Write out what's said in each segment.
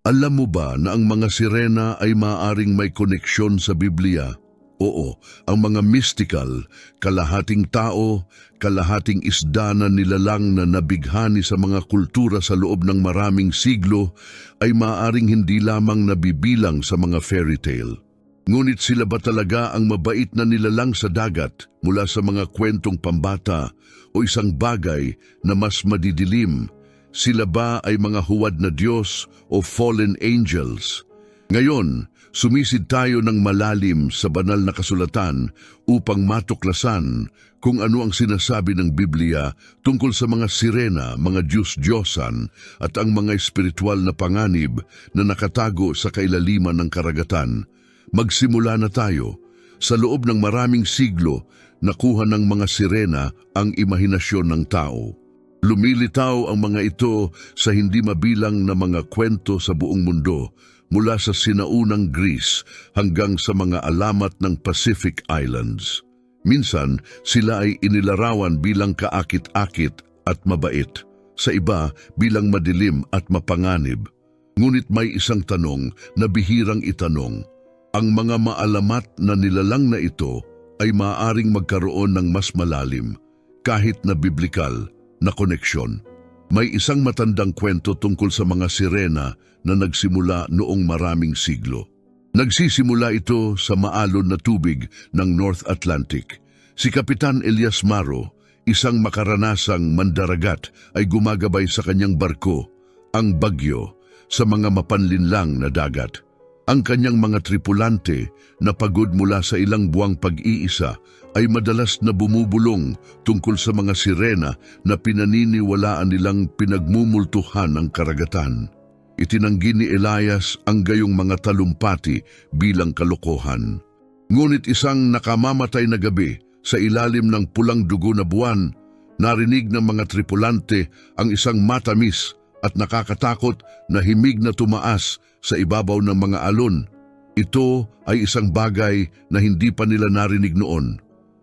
Alam mo ba na ang mga sirena ay maaring may koneksyon sa Biblia? Oo, ang mga mystical, kalahating tao, kalahating isda na nilalang na nabighani sa mga kultura sa loob ng maraming siglo ay maaring hindi lamang nabibilang sa mga fairy tale. Ngunit sila ba talaga ang mabait na nilalang sa dagat mula sa mga kwentong pambata o isang bagay na mas madidilim? Sila ba ay mga huwad na Diyos o fallen angels? Ngayon, sumisid tayo ng malalim sa banal na kasulatan upang matuklasan kung ano ang sinasabi ng Biblia tungkol sa mga sirena, mga Diyos-Diyosan at ang mga espiritual na panganib na nakatago sa kailaliman ng karagatan. Magsimula na tayo. Sa loob ng maraming siglo, nakuha ng mga sirena ang imahinasyon ng tao. Lumilitaw ang mga ito sa hindi mabilang na mga kwento sa buong mundo mula sa sinaunang Greece hanggang sa mga alamat ng Pacific Islands. Minsan, sila ay inilarawan bilang kaakit-akit at mabait, sa iba bilang madilim at mapanganib. Ngunit may isang tanong na bihirang itanong. Ang mga maalamat na nilalang na ito ay maaaring magkaroon ng mas malalim, kahit na biblikal, na koneksyon. May isang matandang kwento tungkol sa mga sirena na nagsimula noong maraming siglo. Nagsisimula ito sa maalon na tubig ng North Atlantic. Si Kapitan Elias Maro, isang makaranasang mandaragat, ay gumagabay sa kanyang barko, ang Bagyo, sa mga mapanlinlang na dagat. Ang kanyang mga tripulante na pagod mula sa ilang buwang pag-iisa ay madalas na bumubulong tungkol sa mga sirena na pinaniniwalaan nilang pinagmumultuhan ng karagatan. Itinanggi ni Elias ang gayong mga talumpati bilang kalokohan. Ngunit isang nakamamatay na gabi sa ilalim ng pulang dugo na buwan, narinig ng mga tripulante ang isang matamis at nakakatakot na himig na tumaas sa ibabaw ng mga alon. Ito ay isang bagay na hindi pa nila narinig noon.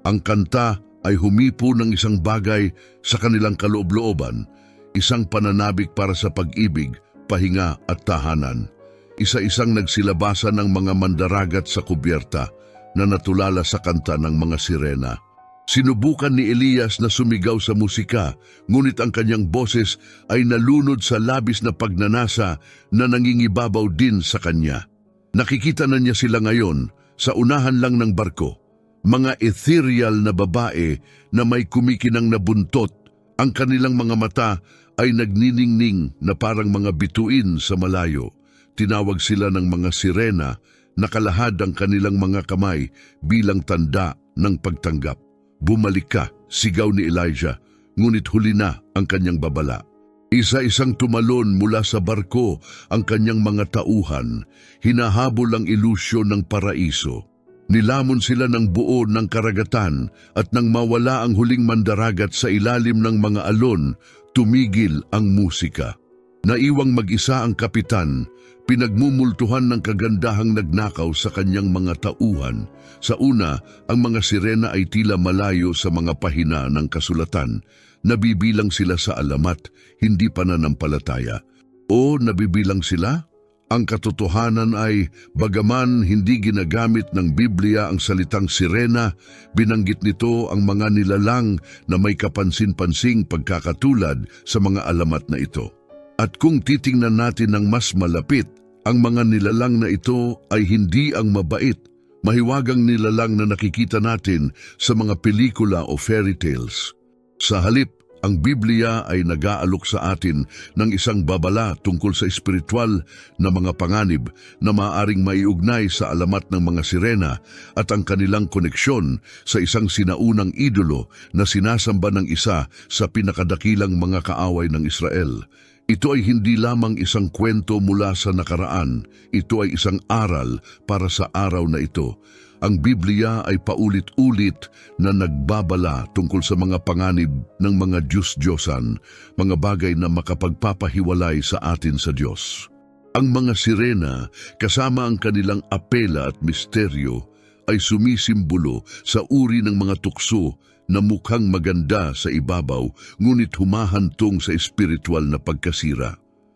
Ang kanta ay humipo ng isang bagay sa kanilang kaloob-looban, isang pananabik para sa pag-ibig, pahinga at tahanan. Isa-isang nagsilabasa ng mga mandaragat sa kubyerta na natulala sa kanta ng mga sirena. Sinubukan ni Elias na sumigaw sa musika, ngunit ang kanyang boses ay nalunod sa labis na pagnanasa na nangingibabaw din sa kanya. Nakikita na niya sila ngayon sa unahan lang ng barko. Mga ethereal na babae na may kumikinang na buntot, ang kanilang mga mata ay nagniningning na parang mga bituin sa malayo. Tinawag sila ng mga sirena na kalahad ang kanilang mga kamay bilang tanda ng pagtanggap. Bumalik ka, sigaw ni Elijah, ngunit huli na ang kanyang babala. Isa-isang tumalon mula sa barko ang kanyang mga tauhan, hinahabol ang ilusyon ng paraiso. Nilamon sila ng buo ng karagatan at nang mawala ang huling mandaragat sa ilalim ng mga alon, tumigil ang musika. Naiwang mag-isa ang kapitan, pinagmumultuhan ng kagandahang nagnakaw sa kanyang mga tauhan. Sa una, ang mga sirena ay tila malayo sa mga pahina ng kasulatan. Nabibilang sila sa alamat, hindi pananampalataya. O nabibilang sila? Ang katotohanan ay, bagaman hindi ginagamit ng Biblia ang salitang sirena, binanggit nito ang mga nilalang na may kapansin-pansing pagkakatulad sa mga alamat na ito. At kung titingnan natin ng mas malapit, ang mga nilalang na ito ay hindi ang mabait, mahiwagang nilalang na nakikita natin sa mga pelikula o fairy tales. Sa halip, ang Biblia ay nag-aalok sa atin ng isang babala tungkol sa espiritual na mga panganib na maaring maiugnay sa alamat ng mga sirena at ang kanilang koneksyon sa isang sinaunang idolo na sinasamba ng isa sa pinakadakilang mga kaaway ng Israel. Ito ay hindi lamang isang kwento mula sa nakaraan, ito ay isang aral para sa araw na ito. Ang Biblia ay paulit-ulit na nagbabala tungkol sa mga panganib ng mga Diyos-Diyosan, mga bagay na makapagpapahiwalay sa atin sa Diyos. Ang mga sirena, kasama ang kanilang apela at misteryo, ay sumisimbolo sa uri ng mga tukso na mukhang maganda sa ibabaw ngunit humahantong sa espiritual na pagkasira.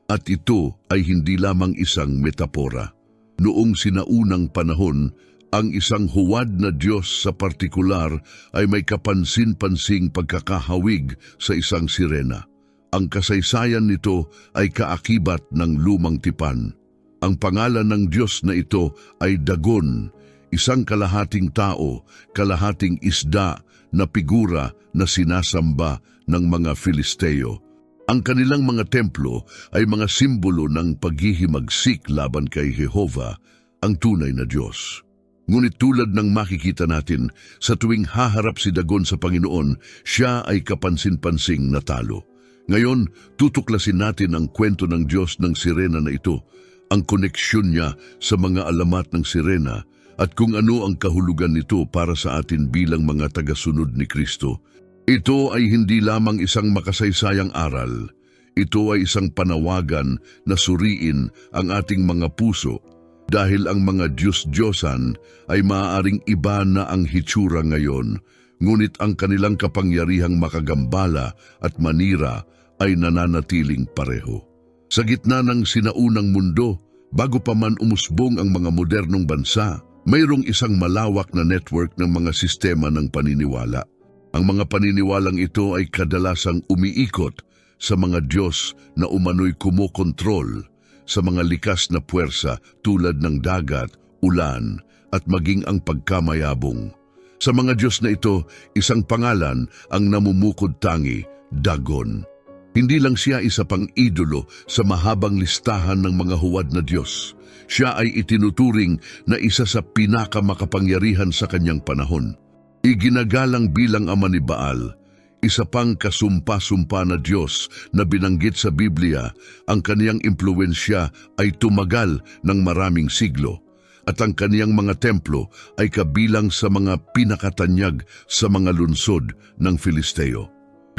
At ito ay hindi lamang isang metapora. Noong sinaunang panahon, ang isang huwad na Diyos sa partikular ay may kapansin-pansing pagkakahawig sa isang sirena. Ang kasaysayan nito ay kaakibat ng lumang tipan. Ang pangalan ng Diyos na ito ay Dagon, isang kalahating tao, kalahating isda na figura na sinasamba ng mga Filisteo. Ang kanilang mga templo ay mga simbolo ng paghihimagsik laban kay Jehova, ang tunay na Diyos. Ngunit tulad ng makikita natin, sa tuwing haharap si Dagon sa Panginoon, siya ay kapansin-pansing natalo. Ngayon, tutuklasin natin ang kwento ng Diyos ng sirena na ito, ang koneksyon niya sa mga alamat ng sirena at kung ano ang kahulugan nito para sa atin bilang mga tagasunod ni Kristo. Ito ay hindi lamang isang makasaysayang aral. Ito ay isang panawagan na suriin ang ating mga puso dahil ang mga Diyos-Diyosan ay maaaring iba na ang hitsura ngayon, ngunit ang kanilang kapangyarihang makagambala at manira ay nananatiling pareho. Sa gitna ng sinaunang mundo, bago pa man umusbong ang mga modernong bansa, mayroong isang malawak na network ng mga sistema ng paniniwala. Ang mga paniniwalang ito ay kadalasang umiikot sa mga Diyos na umano'y kumokontrol sa mga likas na puwersa tulad ng dagat, ulan, at maging ang pagkamayabong. Sa mga Diyos na ito, isang pangalan ang namumukod tangi, Dagon. Hindi lang siya isa pang idolo sa mahabang listahan ng mga huwad na Diyos. Siya ay itinuturing na isa sa pinakamakapangyarihan sa kanyang panahon. Iginagalang bilang ama ni Baal, isa pang kasumpa-sumpa na Diyos na binanggit sa Biblia, ang kaniyang impluensya ay tumagal ng maraming siglo at ang kaniyang mga templo ay kabilang sa mga pinakatanyag sa mga lunsod ng Filisteo.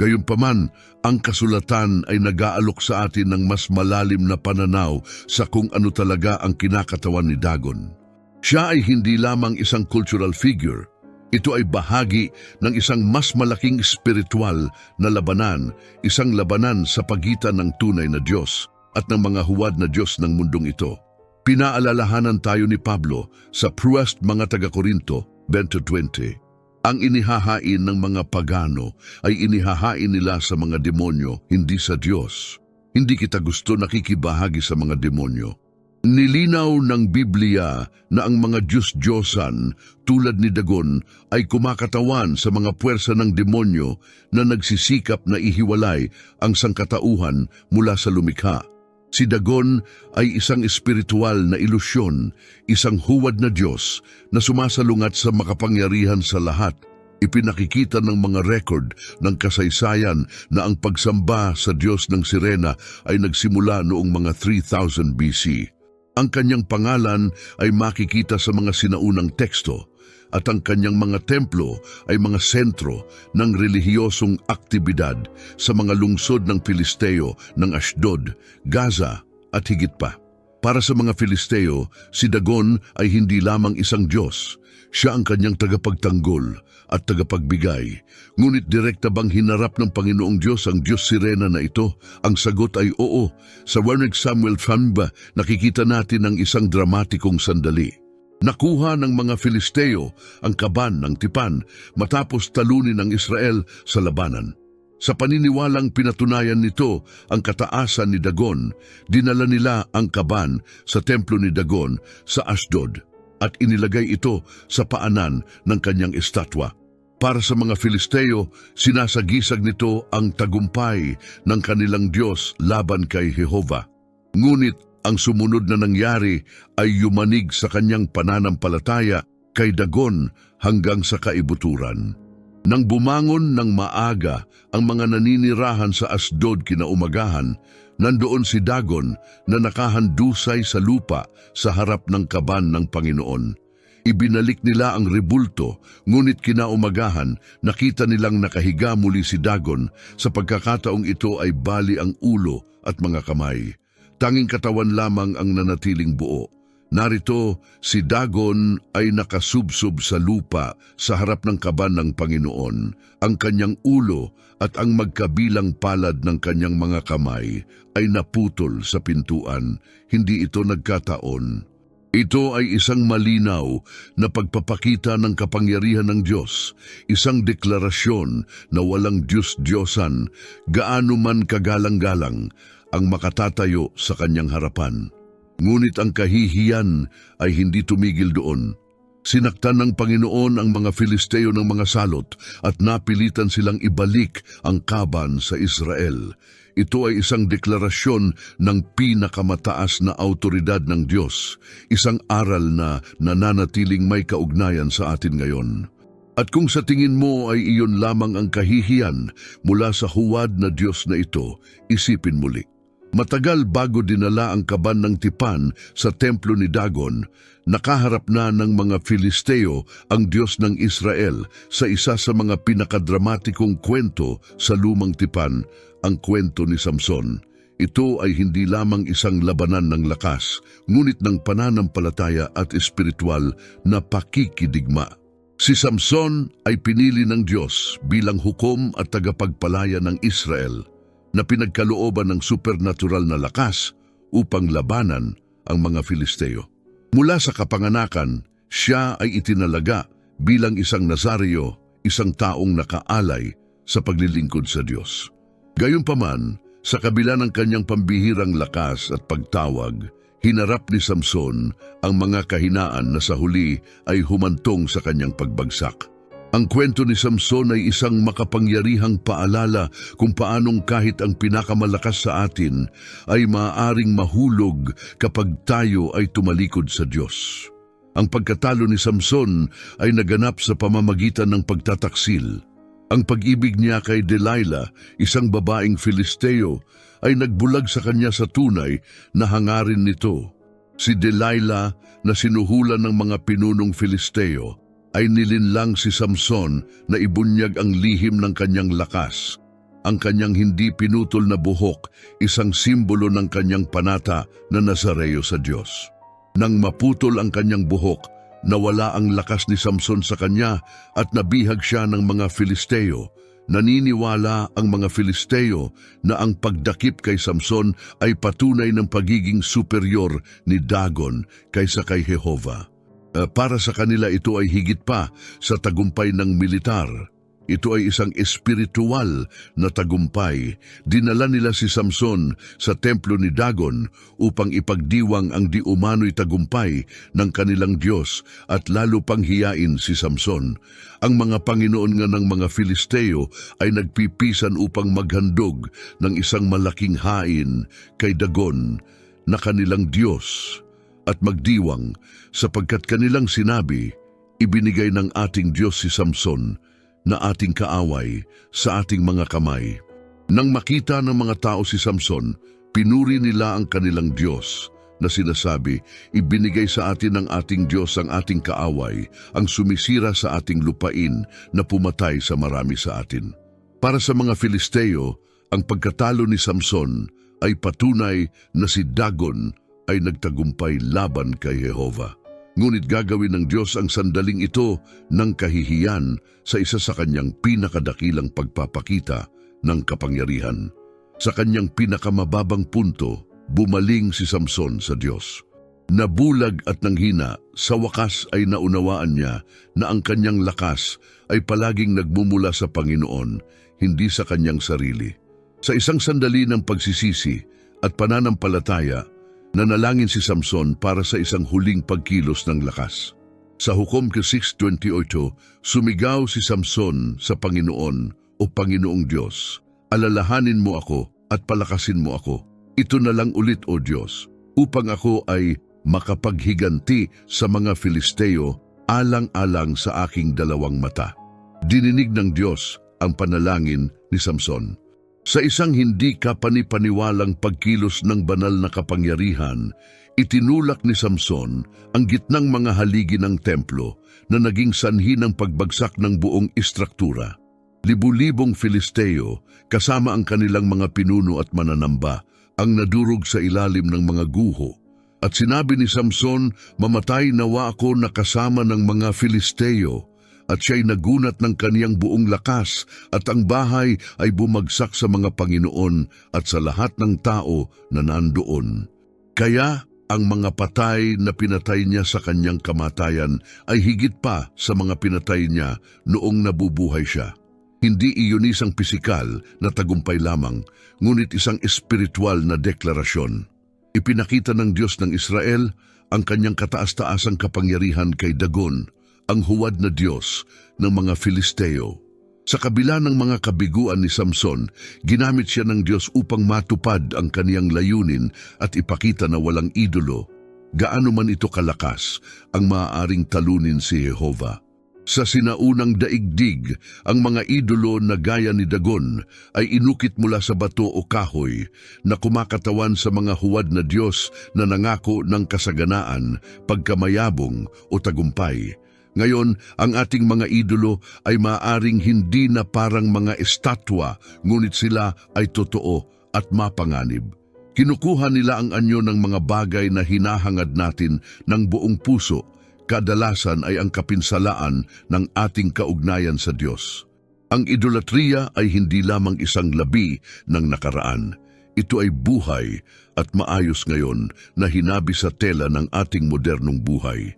Gayunpaman, ang kasulatan ay nag-aalok sa atin ng mas malalim na pananaw sa kung ano talaga ang kinakatawan ni Dagon. Siya ay hindi lamang isang cultural figure, ito ay bahagi ng isang mas malaking spiritual na labanan, isang labanan sa pagitan ng tunay na Diyos at ng mga huwad na Diyos ng mundong ito. Pinaalalahanan tayo ni Pablo sa Pruest mga taga-Korinto 20.20. Ang inihahain ng mga pagano ay inihahain nila sa mga demonyo, hindi sa Diyos. Hindi kita gusto nakikibahagi sa mga demonyo. Nilinaw ng Biblia na ang mga Diyos-Diyosan tulad ni Dagon ay kumakatawan sa mga puwersa ng demonyo na nagsisikap na ihiwalay ang sangkatauhan mula sa lumikha. Si Dagon ay isang espiritual na ilusyon, isang huwad na Diyos na sumasalungat sa makapangyarihan sa lahat. Ipinakikita ng mga record ng kasaysayan na ang pagsamba sa Diyos ng Sirena ay nagsimula noong mga 3000 BC. Ang kanyang pangalan ay makikita sa mga sinaunang teksto at ang kanyang mga templo ay mga sentro ng relihiyosong aktibidad sa mga lungsod ng Filisteo ng Ashdod, Gaza at higit pa. Para sa mga Filisteo, si Dagon ay hindi lamang isang Diyos. Siya ang kanyang tagapagtanggol at tagapagbigay. Ngunit direkta bang hinarap ng Panginoong Diyos ang Diyos Sirena na ito? Ang sagot ay oo. Sa Wernick Samuel Fanba, nakikita natin ang isang dramatikong sandali. Nakuha ng mga Filisteo ang kaban ng tipan matapos talunin ng Israel sa labanan. Sa paniniwalang pinatunayan nito ang kataasan ni Dagon, dinala nila ang kaban sa templo ni Dagon sa Ashdod at inilagay ito sa paanan ng kanyang estatwa. Para sa mga Filisteo, sinasagisag nito ang tagumpay ng kanilang Diyos laban kay Jehova. Ngunit ang sumunod na nangyari ay yumanig sa kanyang pananampalataya kay Dagon hanggang sa kaibuturan. Nang bumangon ng maaga ang mga naninirahan sa Asdod kinaumagahan, nandoon si Dagon na nakahandusay sa lupa sa harap ng kaban ng Panginoon. Ibinalik nila ang rebulto, ngunit kinaumagahan nakita nilang nakahiga muli si Dagon sa pagkakataong ito ay bali ang ulo at mga kamay. Tanging katawan lamang ang nanatiling buo. Narito, si Dagon ay nakasubsob sa lupa sa harap ng kaban ng Panginoon. Ang kanyang ulo at ang magkabilang palad ng kanyang mga kamay ay naputol sa pintuan. Hindi ito nagkataon. Ito ay isang malinaw na pagpapakita ng kapangyarihan ng Diyos, isang deklarasyon na walang Diyos-Diyosan, gaano man kagalang-galang ang makatatayo sa kanyang harapan. Ngunit ang kahihiyan ay hindi tumigil doon. Sinaktan ng Panginoon ang mga Filisteo ng mga salot at napilitan silang ibalik ang kaban sa Israel. Ito ay isang deklarasyon ng pinakamataas na autoridad ng Diyos, isang aral na nananatiling may kaugnayan sa atin ngayon. At kung sa tingin mo ay iyon lamang ang kahihiyan mula sa huwad na Diyos na ito, isipin muli. Matagal bago dinala ang kaban ng tipan sa templo ni Dagon, nakaharap na ng mga Filisteo ang Diyos ng Israel sa isa sa mga pinakadramatikong kwento sa lumang tipan, ang kwento ni Samson. Ito ay hindi lamang isang labanan ng lakas, ngunit ng pananampalataya at espiritual na pakikidigma. Si Samson ay pinili ng Diyos bilang hukom at tagapagpalaya ng Israel na pinagkalooban ng supernatural na lakas upang labanan ang mga Filisteo. Mula sa kapanganakan, siya ay itinalaga bilang isang Nazareo, isang taong nakaalay sa paglilingkod sa Diyos. Gayunpaman, sa kabila ng kanyang pambihirang lakas at pagtawag, hinarap ni Samson ang mga kahinaan na sa huli ay humantong sa kanyang pagbagsak. Ang kwento ni Samson ay isang makapangyarihang paalala kung paanong kahit ang pinakamalakas sa atin ay maaaring mahulog kapag tayo ay tumalikod sa Diyos. Ang pagkatalo ni Samson ay naganap sa pamamagitan ng pagtataksil. Ang pag-ibig niya kay Delilah, isang babaeng Filisteo, ay nagbulag sa kanya sa tunay na hangarin nito. Si Delilah na sinuhulan ng mga pinunong Filisteo ay nilinlang si Samson na ibunyag ang lihim ng kanyang lakas. Ang kanyang hindi pinutol na buhok, isang simbolo ng kanyang panata na Nazareo sa Diyos. Nang maputol ang kanyang buhok, nawala ang lakas ni Samson sa kanya at nabihag siya ng mga Filisteo. Naniniwala ang mga Filisteo na ang pagdakip kay Samson ay patunay ng pagiging superior ni Dagon kaysa kay Jehovah. Uh, para sa kanila ito ay higit pa sa tagumpay ng militar. Ito ay isang espiritual na tagumpay. Dinala nila si Samson sa templo ni Dagon upang ipagdiwang ang di umano'y tagumpay ng kanilang Diyos at lalo pang hiyain si Samson. Ang mga Panginoon nga ng mga Filisteo ay nagpipisan upang maghandog ng isang malaking hain kay Dagon na kanilang Diyos at magdiwang sapagkat kanilang sinabi, ibinigay ng ating Diyos si Samson na ating kaaway sa ating mga kamay. Nang makita ng mga tao si Samson, pinuri nila ang kanilang Diyos na sinasabi, ibinigay sa atin ng ating Diyos ang ating kaaway, ang sumisira sa ating lupain na pumatay sa marami sa atin. Para sa mga Filisteo, ang pagkatalo ni Samson ay patunay na si Dagon ay nagtagumpay laban kay Jehova. Ngunit gagawin ng Diyos ang sandaling ito ng kahihiyan sa isa sa kanyang pinakadakilang pagpapakita ng kapangyarihan. Sa kanyang pinakamababang punto, bumaling si Samson sa Diyos. Nabulag at nanghina, sa wakas ay naunawaan niya na ang kanyang lakas ay palaging nagmumula sa Panginoon, hindi sa kanyang sarili. Sa isang sandali ng pagsisisi at pananampalataya, Nanalangin si Samson para sa isang huling pagkilos ng lakas. Sa Hukom ke 6.28, sumigaw si Samson sa Panginoon o Panginoong Diyos, alalahanin mo ako at palakasin mo ako. Ito na lang ulit o Diyos, upang ako ay makapaghiganti sa mga Filisteo alang-alang sa aking dalawang mata. Dininig ng Diyos ang panalangin ni Samson. Sa isang hindi kapanipaniwalang pagkilos ng banal na kapangyarihan, itinulak ni Samson ang gitnang mga haligi ng templo na naging sanhi ng pagbagsak ng buong istruktura. Libu-libong Filisteo kasama ang kanilang mga pinuno at mananamba ang nadurog sa ilalim ng mga guho At sinabi ni Samson, mamatay nawa ako na kasama ng mga Filisteo. At siya'y nagunat ng kaniyang buong lakas at ang bahay ay bumagsak sa mga Panginoon at sa lahat ng tao na nandoon. Kaya ang mga patay na pinatay niya sa kanyang kamatayan ay higit pa sa mga pinatay niya noong nabubuhay siya. Hindi iyon isang pisikal na tagumpay lamang, ngunit isang espiritual na deklarasyon. Ipinakita ng Diyos ng Israel ang kanyang kataas-taasang kapangyarihan kay Dagon, ang huwad na Diyos ng mga Filisteo. Sa kabila ng mga kabiguan ni Samson, ginamit siya ng Diyos upang matupad ang kaniyang layunin at ipakita na walang idolo. Gaano man ito kalakas ang maaaring talunin si Jehova. Sa sinaunang daigdig, ang mga idolo na gaya ni Dagon ay inukit mula sa bato o kahoy na kumakatawan sa mga huwad na Diyos na nangako ng kasaganaan, pagkamayabong o tagumpay. Ngayon, ang ating mga idolo ay maaring hindi na parang mga estatwa, ngunit sila ay totoo at mapanganib. Kinukuha nila ang anyo ng mga bagay na hinahangad natin ng buong puso, kadalasan ay ang kapinsalaan ng ating kaugnayan sa Diyos. Ang idolatriya ay hindi lamang isang labi ng nakaraan. Ito ay buhay at maayos ngayon na hinabi sa tela ng ating modernong buhay.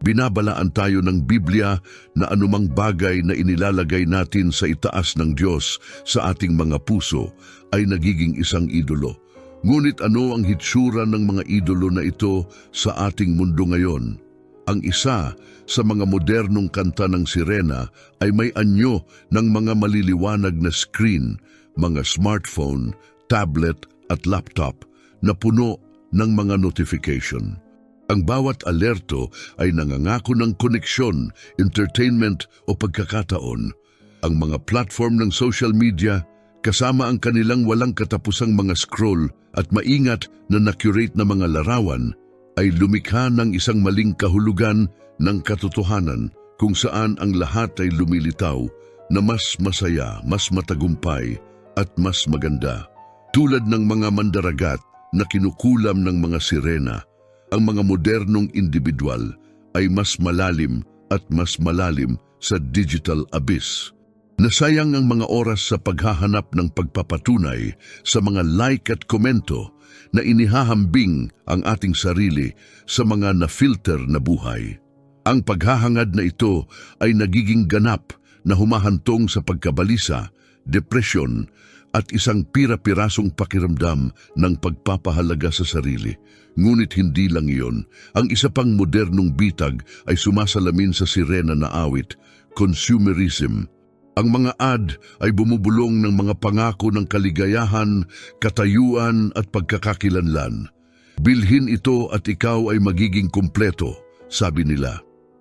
Binabalaan tayo ng Biblia na anumang bagay na inilalagay natin sa itaas ng Diyos sa ating mga puso ay nagiging isang idolo. Ngunit ano ang hitsura ng mga idolo na ito sa ating mundo ngayon? Ang isa sa mga modernong kanta ng sirena ay may anyo ng mga maliliwanag na screen, mga smartphone, tablet at laptop na puno ng mga notification. Ang bawat alerto ay nangangako ng koneksyon, entertainment o pagkakataon. Ang mga platform ng social media kasama ang kanilang walang katapusang mga scroll at maingat na na-curate na mga larawan ay lumikha ng isang maling kahulugan ng katotohanan kung saan ang lahat ay lumilitaw na mas masaya, mas matagumpay at mas maganda. Tulad ng mga mandaragat na kinukulam ng mga sirena, ang mga modernong individual ay mas malalim at mas malalim sa digital abyss. Nasayang ang mga oras sa paghahanap ng pagpapatunay sa mga like at komento na inihahambing ang ating sarili sa mga na-filter na buhay. Ang paghahangad na ito ay nagiging ganap na humahantong sa pagkabalisa, depresyon at isang pira-pirasong pakiramdam ng pagpapahalaga sa sarili. Ngunit hindi lang iyon. Ang isa pang modernong bitag ay sumasalamin sa sirena na awit, consumerism. Ang mga ad ay bumubulong ng mga pangako ng kaligayahan, katayuan at pagkakakilanlan. Bilhin ito at ikaw ay magiging kumpleto, sabi nila.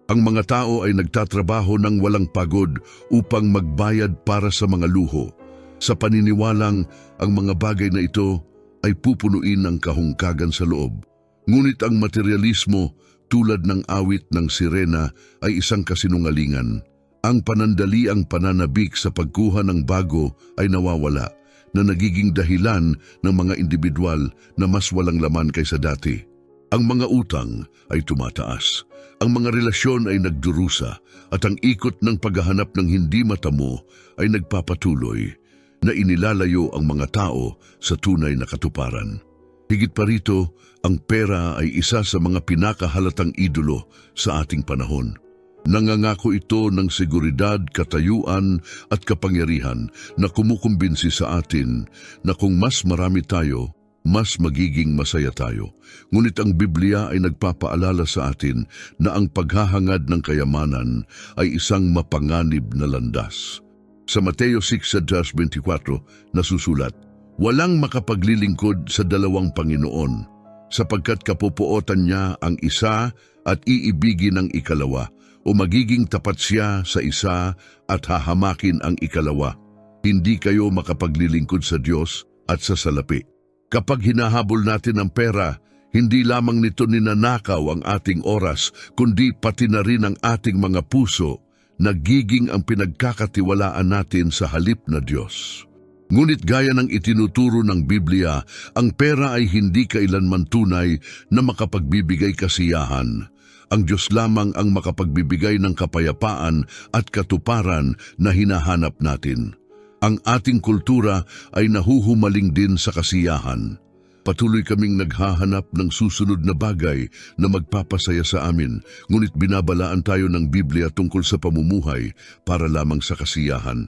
Ang mga tao ay nagtatrabaho ng walang pagod upang magbayad para sa mga luho sa paniniwalang ang mga bagay na ito ay pupunuin ng kahungkagan sa loob. Ngunit ang materialismo tulad ng awit ng sirena ay isang kasinungalingan. Ang panandaliang pananabik sa pagkuha ng bago ay nawawala na nagiging dahilan ng mga individual na mas walang laman kaysa dati. Ang mga utang ay tumataas, ang mga relasyon ay nagdurusa at ang ikot ng paghahanap ng hindi matamo ay nagpapatuloy na inilalayo ang mga tao sa tunay na katuparan. Higit pa rito, ang pera ay isa sa mga pinakahalatang idolo sa ating panahon. Nangangako ito ng seguridad, katayuan at kapangyarihan na kumukumbinsi sa atin na kung mas marami tayo, mas magiging masaya tayo. Ngunit ang Biblia ay nagpapaalala sa atin na ang paghahangad ng kayamanan ay isang mapanganib na landas. Sa Mateo 6.24 nasusulat, Walang makapaglilingkod sa dalawang Panginoon, sapagkat kapupuotan niya ang isa at iibigin ang ikalawa, o magiging tapat siya sa isa at hahamakin ang ikalawa. Hindi kayo makapaglilingkod sa Diyos at sa salapi. Kapag hinahabol natin ang pera, hindi lamang nito ninanakaw ang ating oras, kundi pati na rin ang ating mga puso, nagiging ang pinagkakatiwalaan natin sa halip na Diyos. Ngunit gaya ng itinuturo ng Biblia, ang pera ay hindi kailanman tunay na makapagbibigay kasiyahan. Ang Diyos lamang ang makapagbibigay ng kapayapaan at katuparan na hinahanap natin. Ang ating kultura ay nahuhumaling din sa kasiyahan. Patuloy kaming naghahanap ng susunod na bagay na magpapasaya sa amin, ngunit binabalaan tayo ng Biblia tungkol sa pamumuhay para lamang sa kasiyahan.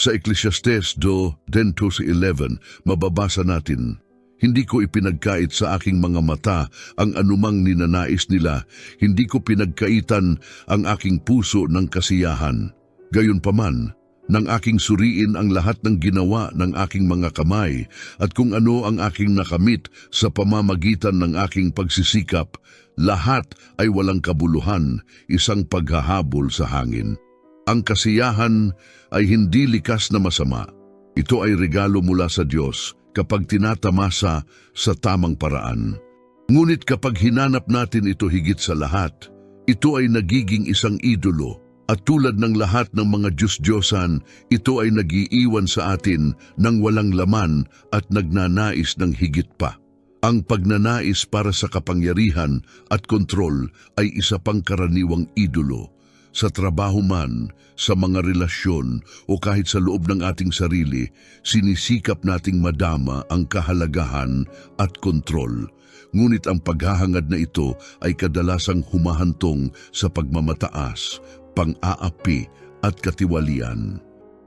Sa Ecclesiastes 2:10-11, mababasa natin, Hindi ko ipinagkait sa aking mga mata ang anumang ninanais nila, hindi ko pinagkaitan ang aking puso ng kasiyahan. Gayunpaman, nang aking suriin ang lahat ng ginawa ng aking mga kamay at kung ano ang aking nakamit sa pamamagitan ng aking pagsisikap, lahat ay walang kabuluhan, isang paghahabol sa hangin. Ang kasiyahan ay hindi likas na masama. Ito ay regalo mula sa Diyos kapag tinatamasa sa tamang paraan. Ngunit kapag hinanap natin ito higit sa lahat, ito ay nagiging isang idolo at tulad ng lahat ng mga Diyos-Diyosan, ito ay nagiiwan sa atin ng walang laman at nagnanais ng higit pa. Ang pagnanais para sa kapangyarihan at kontrol ay isa pang karaniwang idolo sa trabaho man, sa mga relasyon o kahit sa loob ng ating sarili, sinisikap nating madama ang kahalagahan at kontrol. Ngunit ang paghahangad na ito ay kadalasang humahantong sa pagmamataas, pang-aapi at katiwalian.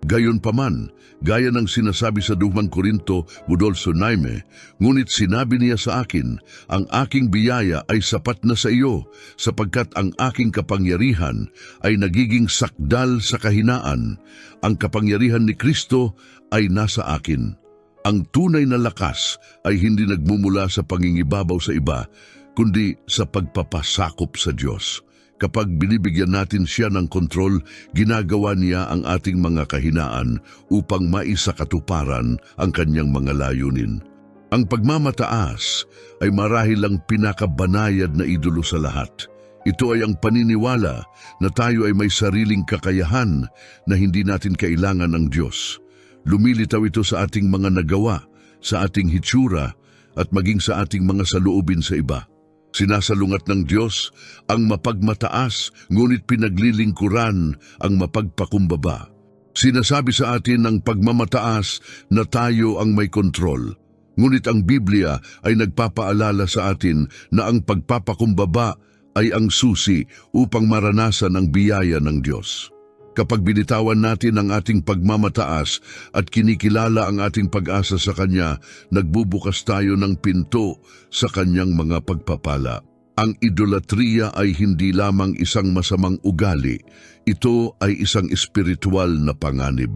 Gayon paman, gaya ng sinasabi sa 2 Korinto, Budolso Naime, ngunit sinabi niya sa akin, ang aking biyaya ay sapat na sa iyo, sapagkat ang aking kapangyarihan ay nagiging sakdal sa kahinaan. Ang kapangyarihan ni Kristo ay nasa akin. Ang tunay na lakas ay hindi nagmumula sa pangingibabaw sa iba, kundi sa pagpapasakop sa Diyos. Kapag binibigyan natin siya ng kontrol, ginagawa niya ang ating mga kahinaan upang maisakatuparan ang kanyang mga layunin. Ang pagmamataas ay marahil ang pinakabanayad na idolo sa lahat. Ito ay ang paniniwala na tayo ay may sariling kakayahan na hindi natin kailangan ng Diyos. Lumilitaw ito sa ating mga nagawa, sa ating hitsura, at maging sa ating mga saloobin sa iba. Sinasalungat ng Diyos ang mapagmataas, ngunit pinaglilingkuran ang mapagpakumbaba. Sinasabi sa atin ng pagmamataas na tayo ang may kontrol. Ngunit ang Biblia ay nagpapaalala sa atin na ang pagpapakumbaba ay ang susi upang maranasan ang biyaya ng Diyos. Kapag binitawan natin ang ating pagmamataas at kinikilala ang ating pag-asa sa Kanya, nagbubukas tayo ng pinto sa Kanyang mga pagpapala. Ang idolatriya ay hindi lamang isang masamang ugali, ito ay isang espiritual na panganib.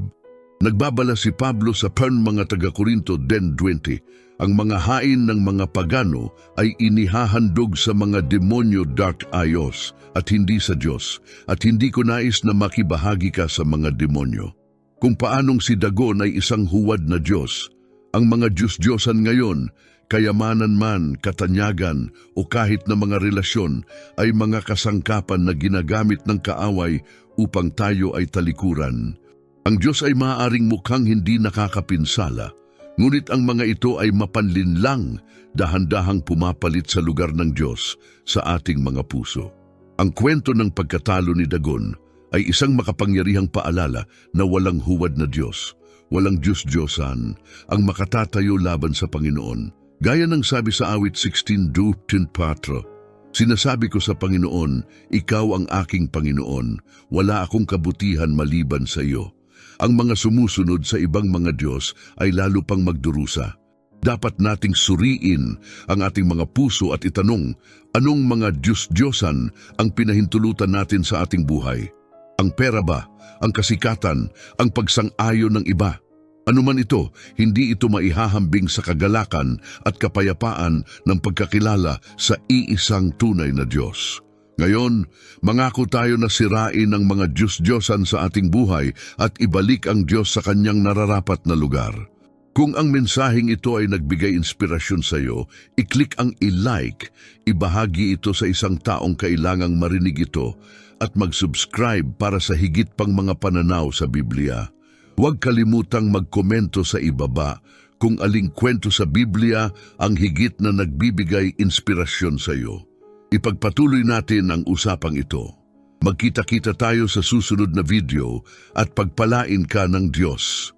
Nagbabala si Pablo sa Pern mga taga-Korinto 10.20, ang mga hain ng mga pagano ay inihahandog sa mga demonyo dark ayos at hindi sa Diyos, at hindi ko nais na makibahagi ka sa mga demonyo. Kung paanong si Dagon ay isang huwad na Diyos, ang mga Diyos-Diyosan ngayon, kayamanan man, katanyagan o kahit na mga relasyon ay mga kasangkapan na ginagamit ng kaaway upang tayo ay talikuran. Ang Diyos ay maaaring mukhang hindi nakakapinsala, ngunit ang mga ito ay mapanlinlang, dahan-dahang pumapalit sa lugar ng Diyos sa ating mga puso. Ang kwento ng pagkatalo ni Dagon ay isang makapangyarihang paalala na walang huwad na Diyos, walang Diyos-Diyosan, ang makatatayo laban sa Panginoon. Gaya ng sabi sa awit 16 Dutin Patro, Sinasabi ko sa Panginoon, Ikaw ang aking Panginoon, wala akong kabutihan maliban sa iyo. Ang mga sumusunod sa ibang mga Diyos ay lalo pang magdurusa. Dapat nating suriin ang ating mga puso at itanong, anong mga Diyos-Diyosan ang pinahintulutan natin sa ating buhay? Ang pera ba? Ang kasikatan? Ang pagsang-ayon ng iba? Ano man ito, hindi ito maihahambing sa kagalakan at kapayapaan ng pagkakilala sa iisang tunay na Diyos. Ngayon, mangako tayo na sirain ang mga Diyos-Diyosan sa ating buhay at ibalik ang Diyos sa kanyang nararapat na lugar. Kung ang mensaheng ito ay nagbigay inspirasyon sa iyo, i-click ang i-like, ibahagi ito sa isang taong kailangang marinig ito, at mag-subscribe para sa higit pang mga pananaw sa Biblia. Huwag kalimutang magkomento sa ibaba kung aling kwento sa Biblia ang higit na nagbibigay inspirasyon sa iyo. Ipagpatuloy natin ang usapang ito. Magkita-kita tayo sa susunod na video at pagpalain ka ng Diyos.